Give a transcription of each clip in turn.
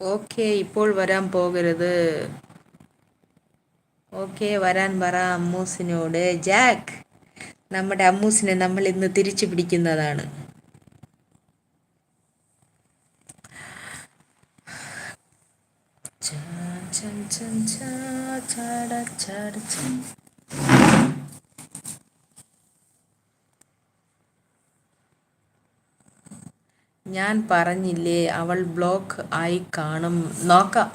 Okay ഇപ്പോൾ വരാൻ പോകരുത്. ഓക്കെ വരാൻ പറ അമ്മൂസിനോട്. ജാക്ക് നമ്മുടെ അമ്മൂസിനെ നമ്മൾ ഇന്ന് തിരിച്ചു പിടിക്കുന്നതാണ്. ചാ, ചാ, ചാ, ചാ, ചാ ചാ. ഞാൻ പറഞ്ഞില്ലേ അവൾ ബ്ലോക്ക് ആയി കാണും. നോക്കാം.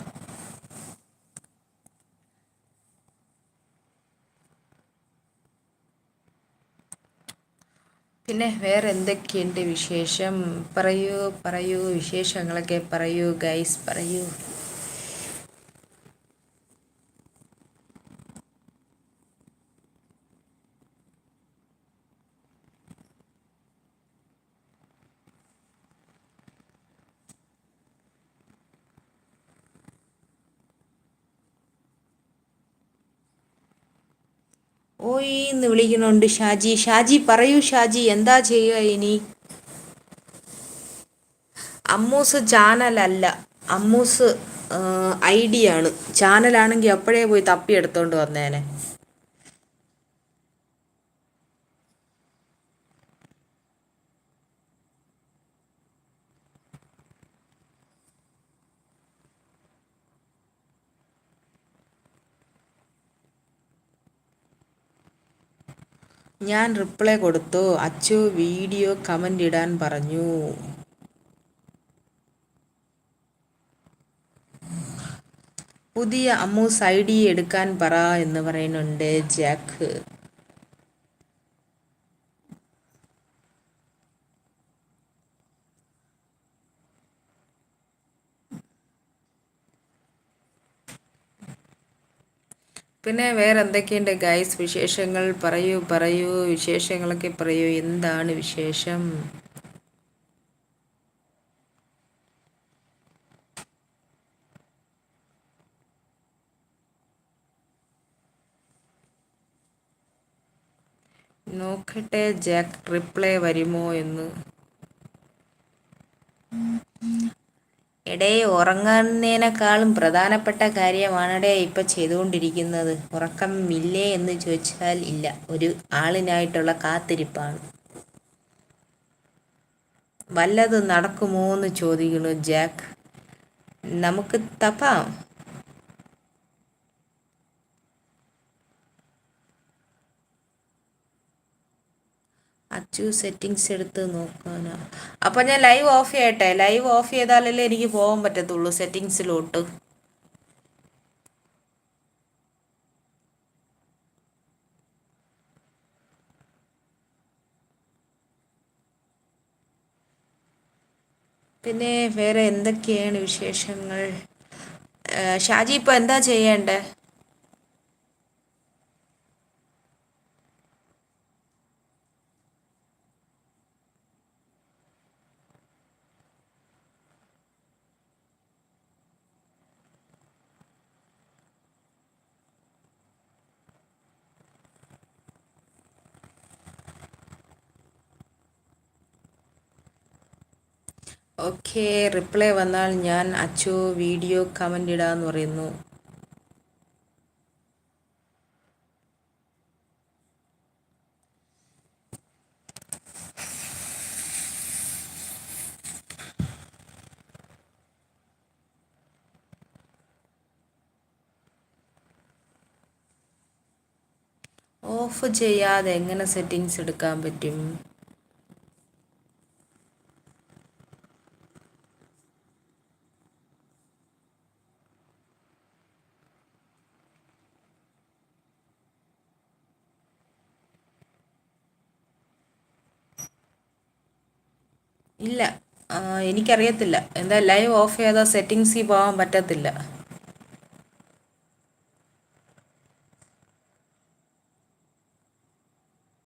പിന്നെ വേറെ എന്തൊക്കെയുണ്ട് വിശേഷം? പറയൂ പറയൂ. വിശേഷങ്ങളൊക്കെ പറയൂ ഗൈസ് പറയൂ. ഓയ് എന്ന് വിളിക്കുന്നുണ്ട് ഷാജി. ഷാജി പറയൂ ഷാജി എന്താ ചെയ്യുക ഇനി? അമ്മൂസ് ചാനലല്ല. അമ്മൂസ് ഐ ഡി ആണ് ചാനലാണെങ്കിൽ അപ്പോഴേ പോയി തപ്പി എടുത്തോണ്ട് വന്നേനെ. ഞാൻ റിപ്ലൈ കൊടുത്തു. അച്ചു വീഡിയോ കമന്റ് ഇടാൻ പറഞ്ഞു. പുതിയ അമ്മൂസ് ഐ ഡി എടുക്കാൻ പറ എന്ന് പറയുന്നുണ്ട് ജാക്ക്. പിന്നെ വേറെ എന്തൊക്കെയുണ്ട് ഗൈസ് വിശേഷങ്ങൾ പറയൂ പറയൂ. വിശേഷങ്ങളൊക്കെ പറയൂ. എന്താണ് വിശേഷം? നോക്കട്ടെ ജാക്ക് റിപ്ലൈ വരുമോ എന്ന്. എടേ ഉറങ്ങുന്നതിനേക്കാളും പ്രധാനപ്പെട്ട കാര്യമാണടേ ഇപ്പം ചെയ്തുകൊണ്ടിരിക്കുന്നത്. ഉറക്കമില്ലേ എന്ന് ചോദിച്ചാൽ ഇല്ല. ഒരു ആളിനായിട്ടുള്ള കാത്തിരിപ്പാണ്. വല്ലത് നടക്കുമോ എന്ന് ചോദിക്കുന്നു ജാക്ക്. നമുക്ക് തപ്പാം. അച്ചു സെറ്റിങ്സ് എടുത്ത് നോക്കാനാ. അപ്പം ഞാൻ ലൈവ് ഓഫ് ചെയ്യട്ടെ? ലൈവ് ഓഫ് ചെയ്താലല്ലേ എനിക്ക് പോകാൻ പറ്റത്തുള്ളൂ സെറ്റിങ്സിലോട്ട് പിന്നെ വേറെ എന്തൊക്കെയാണ് വിശേഷങ്ങൾ? ഷാജി ഇപ്പോൾ എന്താ ചെയ്യേണ്ടേ? ഓക്കെ റിപ്ലൈ വന്നാൽ ഞാൻ അച്ചു വീഡിയോ കമന്റ് ഇടാന്ന് പറയുന്നു. ഓഫ് ചെയ്യാതെ എങ്ങനെ സെറ്റിങ്സ് എടുക്കാൻ പറ്റും? ഇല്ല. എനിക്കറിയത്തില്ല. എന്താ ലൈവ് ഓഫ് ചെയ്താൽ സെറ്റിങ്സിൽ പോകാൻ പറ്റത്തില്ല.